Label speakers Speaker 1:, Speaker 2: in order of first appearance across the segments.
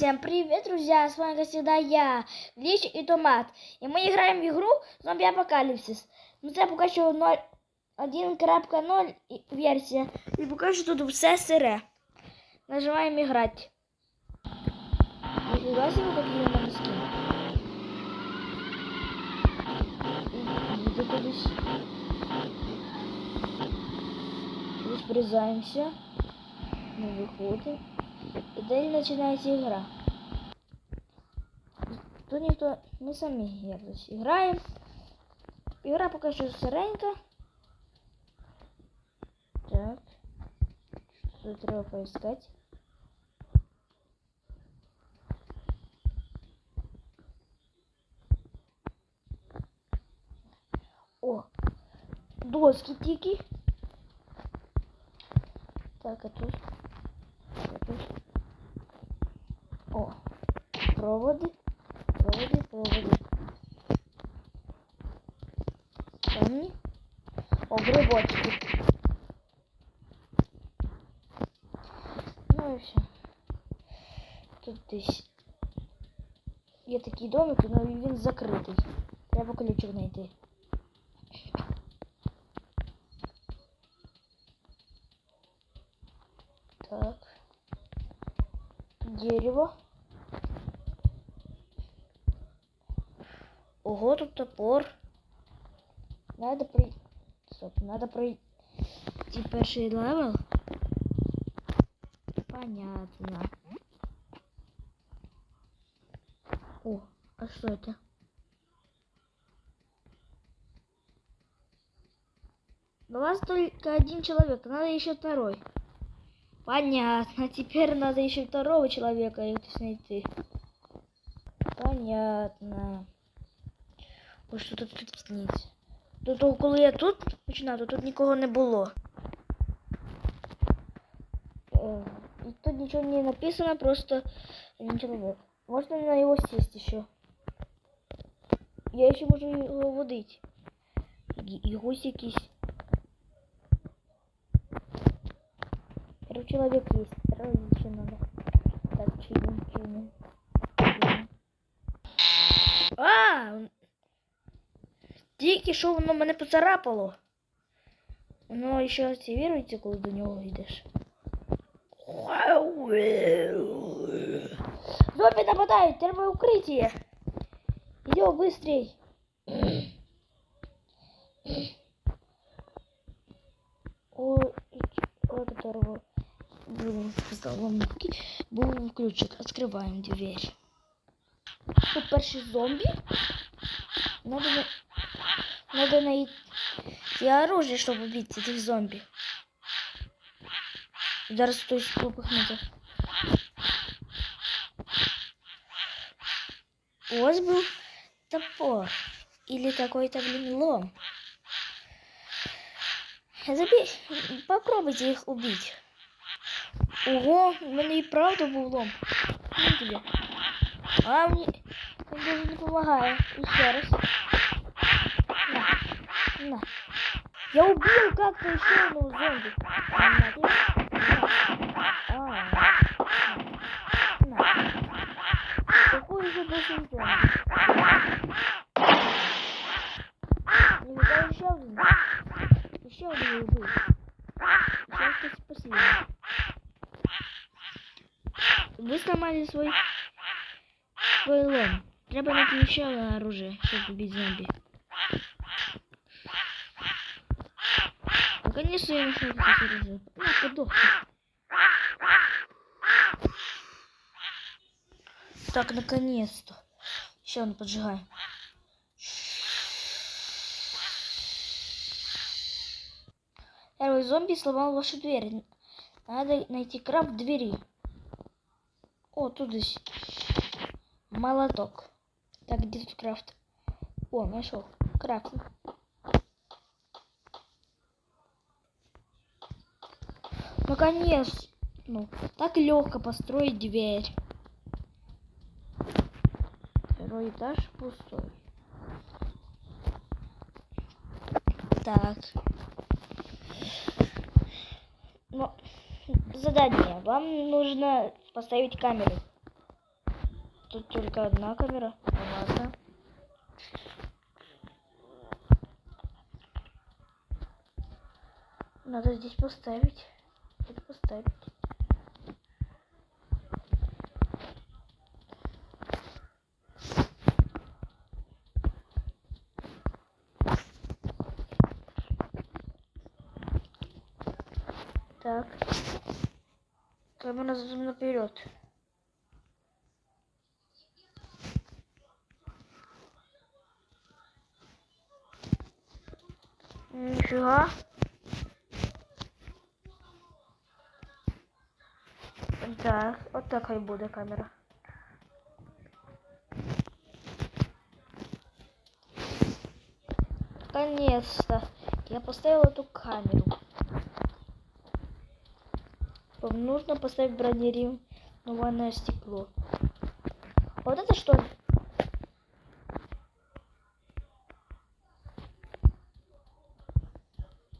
Speaker 1: Всем привет, друзья! С вами, как всегда, я, Лич и Томат. И мы играем в игру Зомби Апокалипсис. Ну, це поки що 1.0 і- версія. І поки що тут все сире. Нажимаем играть. Нифига себе, какие у мене скин. І- Іди кудись. Розбрізаємося. Мы выходим. И далее начинается игра. Тут никто, мы сами якось играем. Игра пока что сыренька. Так. Что треба поискать? О, доски тики. Так, а тут? А тут? О, проводи, проводи, проводи. Камні. О, грибочки. Ну і все. Тут десь є такий домик, але він закритий. Треба ключик знайти. Дерево. Ого, тут топор. Надо пройти. Стоп, надо пройти перший левел. Понятно. О, а что это? У вас только один человек, надо еще второй. Понятно. Теперь надо еще второго человека это найти. Понятно. Ой, що тут тут сниться? Того, коли я тут починав, то тут нікого не було. Тут нічого не написано, просто один чоловік. Можна на його сесть ще. Я ще можу його водити. І якийсь. Первый человек есть. Второй еще надо. Так, чиним. чиним. А! Тільки що воно мене поцарапало. Воно ще активірується, коли до нього йдеш. Зомби нападають, треба укриття. Идем быстрей. Заломки, был ключик. Открываем дверь. Тут перший зомби. Надо, на... Надо найти оружие, чтобы убить этих зомби. Зараз хтось випихнути. Ось был топор. Или какой-то, блин, лом. Забей, попробуйте их убить. Ого, у мене і правда був лом. А мне он даже не помогает. Еще раз. На. На. Я убил как-то еще одного зомби. А. На. Какой еще больше зомби? Не еще один. Еще один убил. Сейчас ты последний. Вы сломали свой свой лом. Треба найти еще оружие, чтобы убить зомби. Наконец-то я нашел это оружие. На, подохни. Так, наконец-то. Еще он поджигаем. Первый зомби сломал вашу дверь. Надо найти краб в двери. О, тут здесь молоток. Так, где тут крафт? О, нашел. Крафт. Наконец. Ну, так легко построить дверь. Второй этаж пустой. Так. Ну, задание. Вам нужно поставить камеру. тут только одна камера. Ладно. Надо здесь поставить. Это поставить. Так. Камера наперед. Нифига. Так, от так хай буде камера. Наконец-то я поставил эту камеру. Вам нужно поставить бронированное стекло. Вот это что?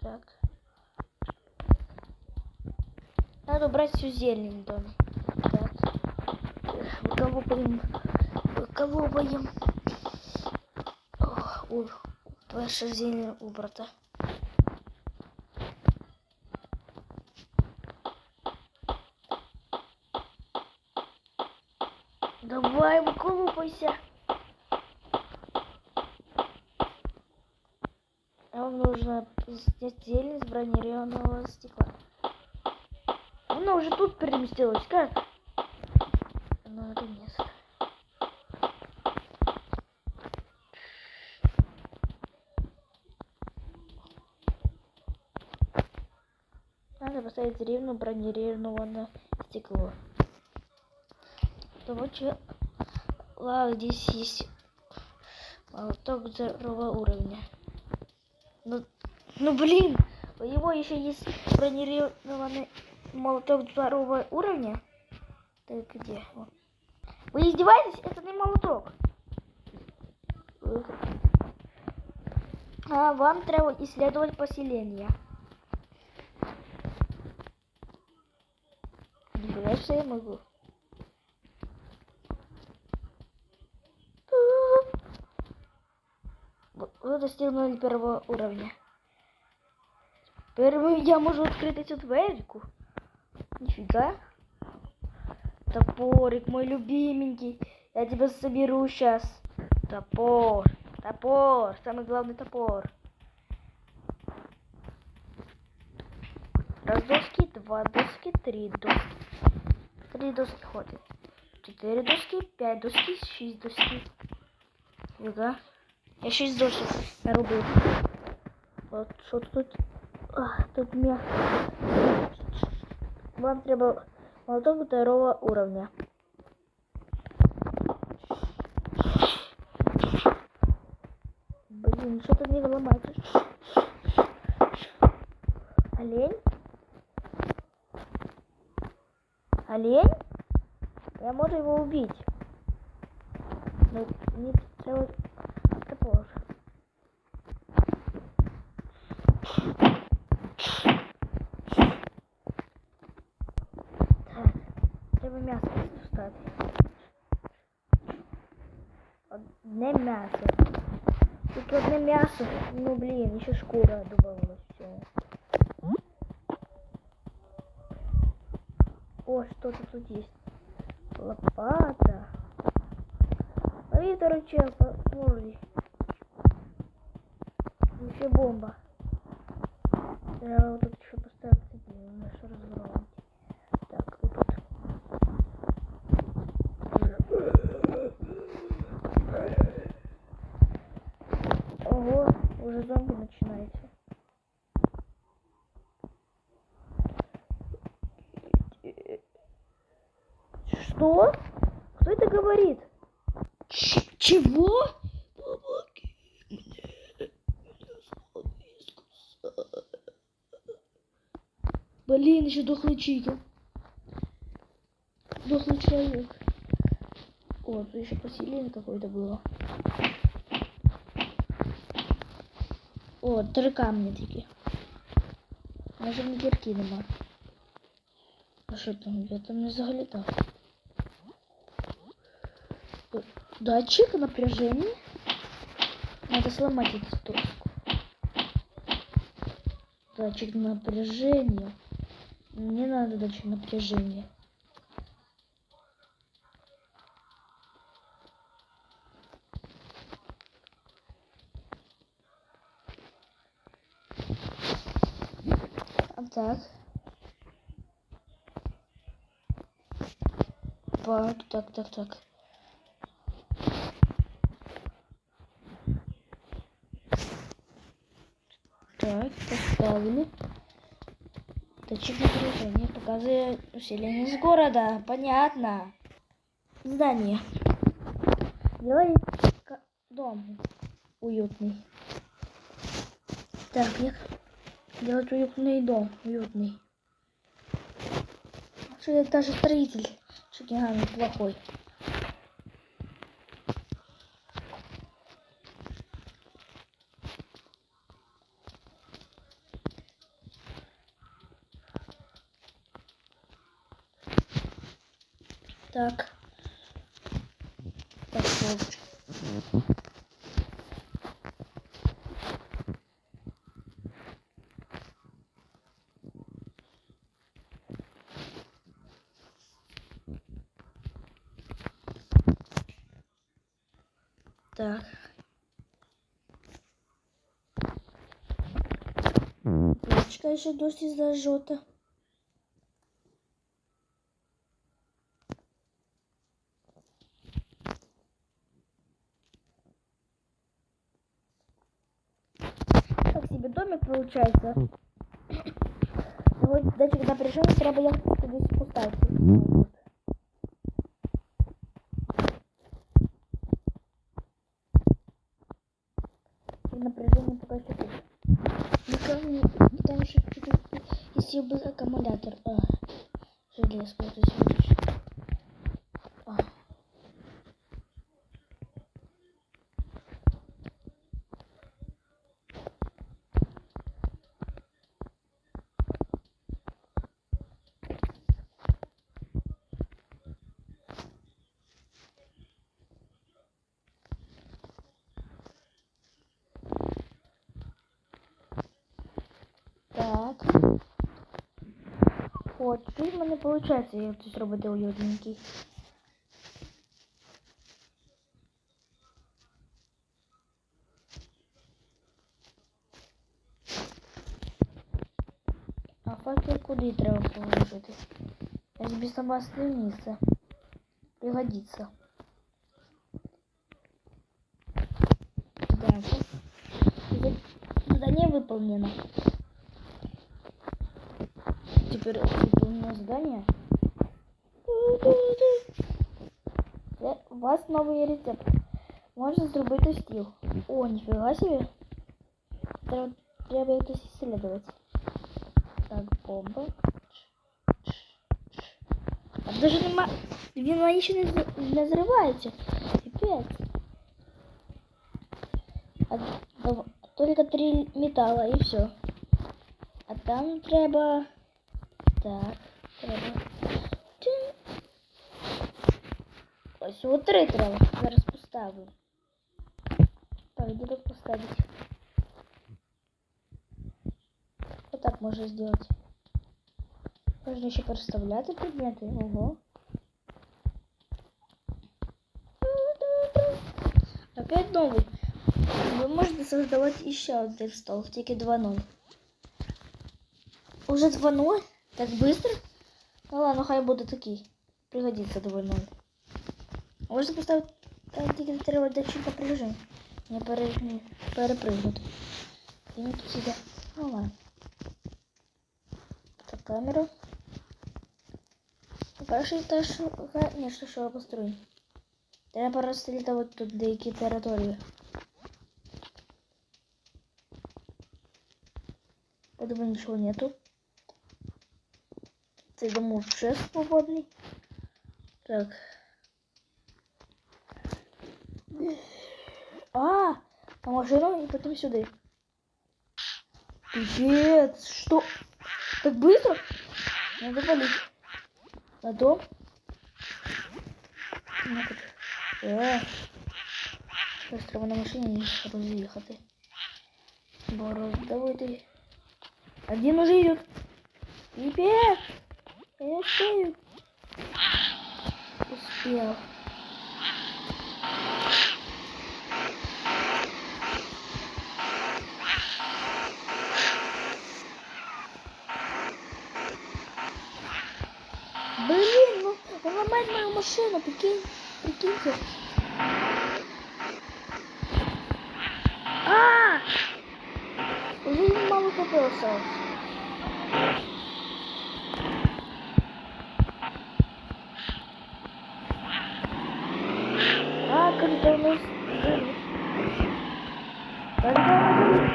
Speaker 1: Так. Надо убрать всю зелень доме. Так. Выколупаем. Выколупаем. Ох, у, ваша зелень убрата. Давай, выколупайся. Вам нужно снять зелень с бронированного стекла. Она уже тут переместилась. Как? Ну, наконец-то. Надо поставить рівно бронированное стекло. Что Ладно, здесь есть молоток второго уровня. Ну, ну блин, у него еще есть бронированный молоток второго уровня. Так где? Вы издеваетесь? Это не молоток. А вам треба исследовать поселение. Что я могу. Вы достигнули первого уровня. Первый я могу открыть эту дверку. Нифига. Топорик, мой любименький. Я тебя соберу сейчас. Топор. Топор. Самый главный топор. Раз доски, два доски, три доски. Три доски хватит. Четыре доски, пять доски, шесть доски. Фига. Я шесть досок наробив. От що тут? А, тут м'ясо. Вам треба молоток второго уровня. Блин, что ты не ломаешь? Олень? Олень? Я могу его убить. Но не треба топор. Так, треба м'ясо встати. Одне м'ясо. Одне м'ясо. Ну блин, еще шкура добавилась. Все. О, что-то тут есть. Лопата. Лови второй чел по. Вообще бомба. Я вот тут еще поставил цепи, наш разворот. Так, вот тут. Ого, уже зомби начинается. Что? Кто это говорит? Ч- чего? Блин, еще дохлый чикер. Дохлый человек. О, тут еще поселение какое-то было. О, три камні такі. Може не дірки нема. А що там? Я там не заглядав. Э, Датчик напряжения. Надо сломать эту доску. Датчик напряжения. Не надо датчик напряжения. Так. Так, так, так, так. Так, поставили. Датчик напряжения показывает усиление с города. Понятно. Здание. Делай дом уютный. Так, я делать уютный дом, уютный. Что я даже строитель Шагигами плохой. Так. Так, Вовчик. Так. Печка еще дождь из-за жота. Так себе домик получается. Вот датчик напряжения треба ехать кудись поставити. И напряжение пока что тут. Никому не... Там еще чуть-чуть... Если бы аккумулятор... А, железка, вот здесь вот еще. А. Так. От, щось в мене виходить, як тут зробити уютненький. А факел куди треба положити? Як безопасне місце. Пригодится. Так. Задание выполнено. Теперь задание. Э, У вас новый рецепт. Можно зробити стіл. О, нифига себе. Треба, треба якось исследовать. Так, бомба. А даже нема... Він ще не, з- не зривається. Пипец. А, дав- только три металла и все. А там треба... Так, треба... Ось от три треба. Зараз поставлю. Так, де тут поставить? Вот так можно сделать. Можно еще переставляти предмети. Ого. Опять новый. Ви можете создавати ще один стол, тільки 2-0. Уже 2-0? Так быстро? Ну ладно, хай буде такий. Пригодится 2-0. Можна поставити там тільки треба датчик напряження. Не пере... не перепригнути. І він тут сидить. Ну ладно. Так, камеру. Перший теж, конечно, що я построю. Треба розслідувати тут деякі території. Я думаю, ничего нету. Ты думаю, уже свободный. Так. А, на машину и потом сюда. Пипец, что? Так быстро? Надо валить. На дом. Ну. Е. Щось треба на машині роз'їхати. Бо роздавити. Один уже идет. Пипец! Успею. Успел. Блин, ну он ломает мою машину, прикинь, прикиньте. А! Уже мало хп осталось. А, когда у нас горит. Когда она горит.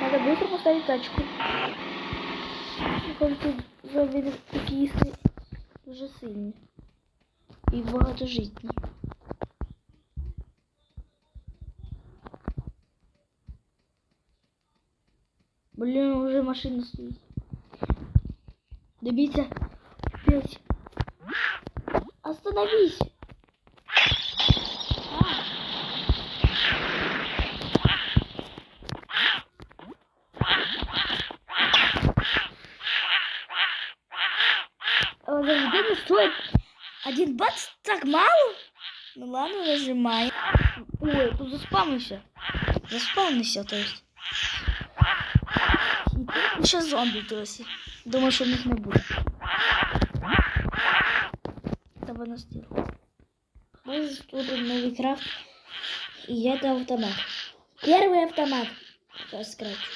Speaker 1: Надо быстро поставить тачку. Мне кажется, зомби такі си- дуже сильні. І багатожитні. Блин, уже машина стоит. Добиться. Опять. Остановись. Ну стоит. Один бац так мало? Ну ладно, нажимай. Ой, тут заспавнился. Заспавнился, то есть. Сейчас зомби, то есть. Думаю, в них не буде. Та вона стіла. Ось тут новий крафт. И это автомат. Первый автомат. Сейчас скрафчу.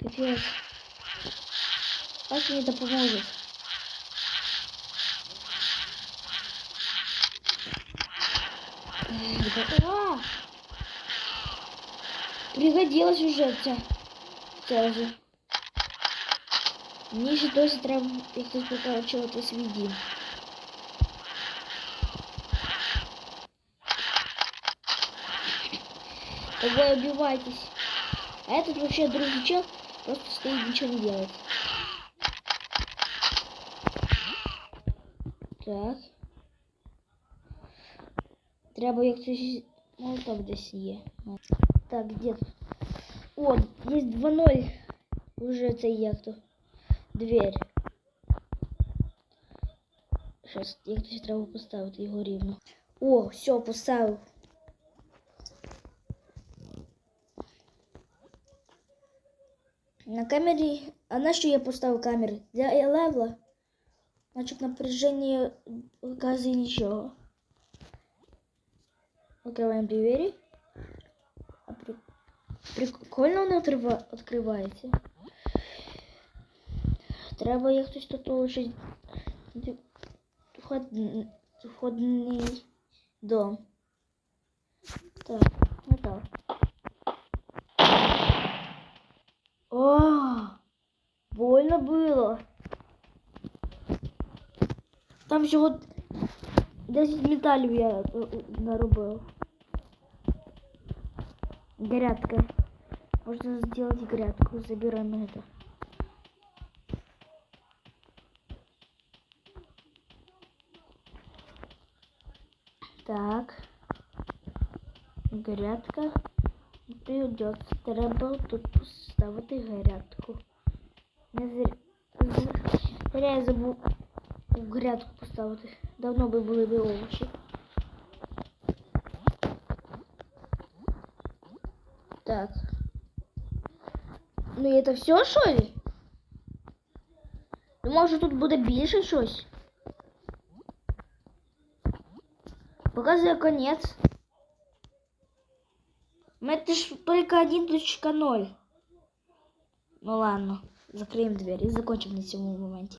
Speaker 1: Капец. Как мне это поможет? Эх, это- А! Пригодилась уже ця. Це вже. Мені ще досі треба якось прокачувати свій дім. Давай убивайтесь. А этот вообще другой чел просто стоит ничего не делает. Так. Треба як щось молоток десь є. Так, где тут? О, есть 2-0. Уже це як то. Дверь. Щас, як то треба поставити його рівно. О, все, поставив. На камері. А на що я поставив камери? Для левла. Значить напряження газу нічого. Открываем двери. А при- Прикольно воно відкрива- відкривається. Треба як хтось тут лишить вход... входний дом. Так, метал. О, больно было. Там всього 10 металів я е, е, наробив. Грядка. Можно сделать грядку. Забираем это. Так. Грядка. Придется. Треба тут поставити грядку. Не зря, зря я забув грядку поставити. Давно би були би овочі. Так. Ну і це все, що ли? Ну, може тут буде більше щось? Показує конець. У мене ж тільки 1.0. Ну ладно, закриємо двері і закончимо на цьому моменті.